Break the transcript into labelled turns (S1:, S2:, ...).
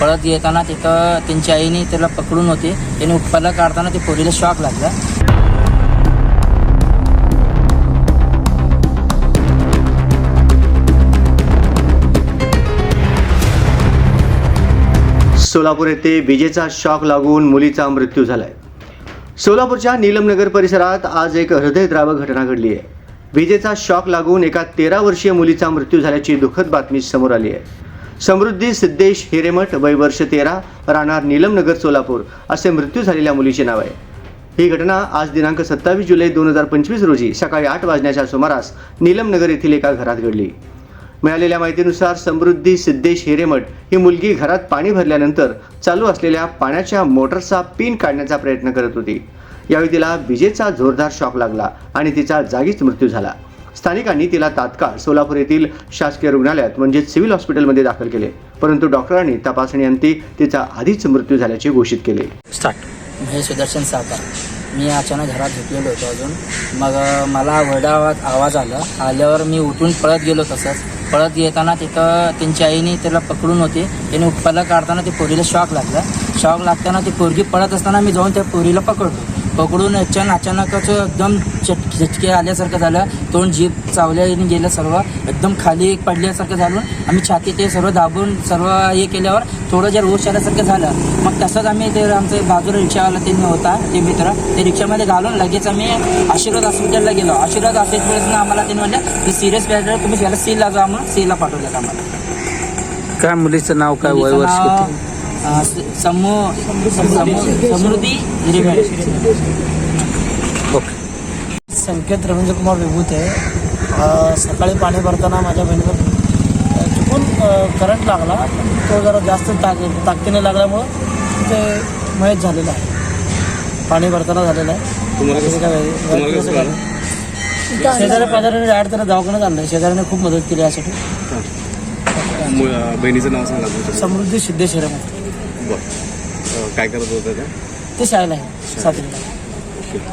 S1: पळत येताना तिथं त्यांच्या आईने त्याला पकडून होते. त्याने उत्पन्न काढताना ते पोरीला शॉक लागला.
S2: सोलापूर येथे विजेचा शॉक लागून मुलीचा मृत्यू झालाय. सोलापूरच्या नीलमनगर परिसरात आज एक हृदयद्रावक घटना घडली आहे. विजेचा शॉक लागून एका तेरा वर्षीय मुलीचा मृत्यू झाल्याची दुःखद बातमी समोर आली आहे. समृद्धी सिद्धेश हिरेमठ वय वर्ष तेरा राहणार नीलमनगर सोलापूर असे मृत्यू झालेल्या मुलीचे नाव आहे. ही घटना आज दिनांक सत्तावीस जुलै दोन हजार पंचवीस रोजी सकाळी आठ वाजण्याच्या सुमारास नीलमनगर येथील एका घरात घडली. मिळालेल्या माहितीनुसार समृद्धी सिद्धेश हिरेमठ ही मुलगी घरात पाणी भरल्यानंतर चालू असलेल्या पाण्याच्या मोटरचा पिन काढण्याचा प्रयत्न करत होती. यावेळी तिला विजेचा जोरदार शॉक लागला आणि तिचा जागीच मृत्यू झाला. स्थानिकांनी तिला तात्काळ सोलापूर येथील शासकीय रुग्णालयात म्हणजेच सिव्हिल हॉस्पिटलमध्ये दाखल केले. परंतु डॉक्टरांनी तपासणीअंती तिचा आधीच मृत्यू झाल्याचे घोषित केले.
S3: स्टार्ट.
S1: हे सुदर्शन सावकार मी अचानक घरात झोपलेलो होतो अजून. मग मला वरडा आवाज आला. आल्यावर मी उठून पळत गेलो तसंच. पळत येताना तिथं त्यांच्या आईने त्याला पकडून होते. त्याने उत्पन्न काढताना ते पोरीला शॉक लागला. शॉक लागताना ती पोरगी पळत असताना मी जाऊन त्या पोरीला पकडलो. पकडून अचानक अचानकच एकदम चट झटके आल्यासारखं झालं. तोंड जीभ चावल्याने गेलं सर्व. एकदम खाली पडल्यासारखं झालं. आम्ही छाती ते सर्व दाबून सर्व हे केल्यावर थोडं जर होश आल्यासारखं झालं मग तसंच आम्ही ते आमचे बाजूला रिक्षावाला ते होता ते मित्र ते रिक्षामध्ये घालून लगेच आम्ही आशीर्वाद हॉस्पिटलला गेलो. आशीर्वाद हॉस्पिटलनं आम्हाला त्यांनी म्हणलं की सिरियस पॅरेंट तुम्ही याला सीला जा म्हणून सीला पाठवलं आम्हाला.
S3: काय मुलीचं नाव काय वय वर्ष
S1: समू समू- समृद्धी
S3: ओके.
S4: संकेत रवींद्र कुमार विभूत आहे. सकाळी पाणी भरताना माझ्या बहिणीवर अ, चुकून करंट लागला. तो जरा जास्त ताक ताकदीने लागल्यामुळं ते मयत झालेलं आहे. पाणी भरताना झालेलं आहे. शेजारी पाजाऱ्याने डायरेक्ट त्याला दवाखान्यात आणलं शेजाऱ्याने खूप मदत केली यासाठी.
S5: बहिणीचं नाव सांगा. तुमचं
S4: समृद्धी सिद्धेश्वर
S5: बरं काय करत होतं ते
S4: ते शाळेला आहे. सातवीला.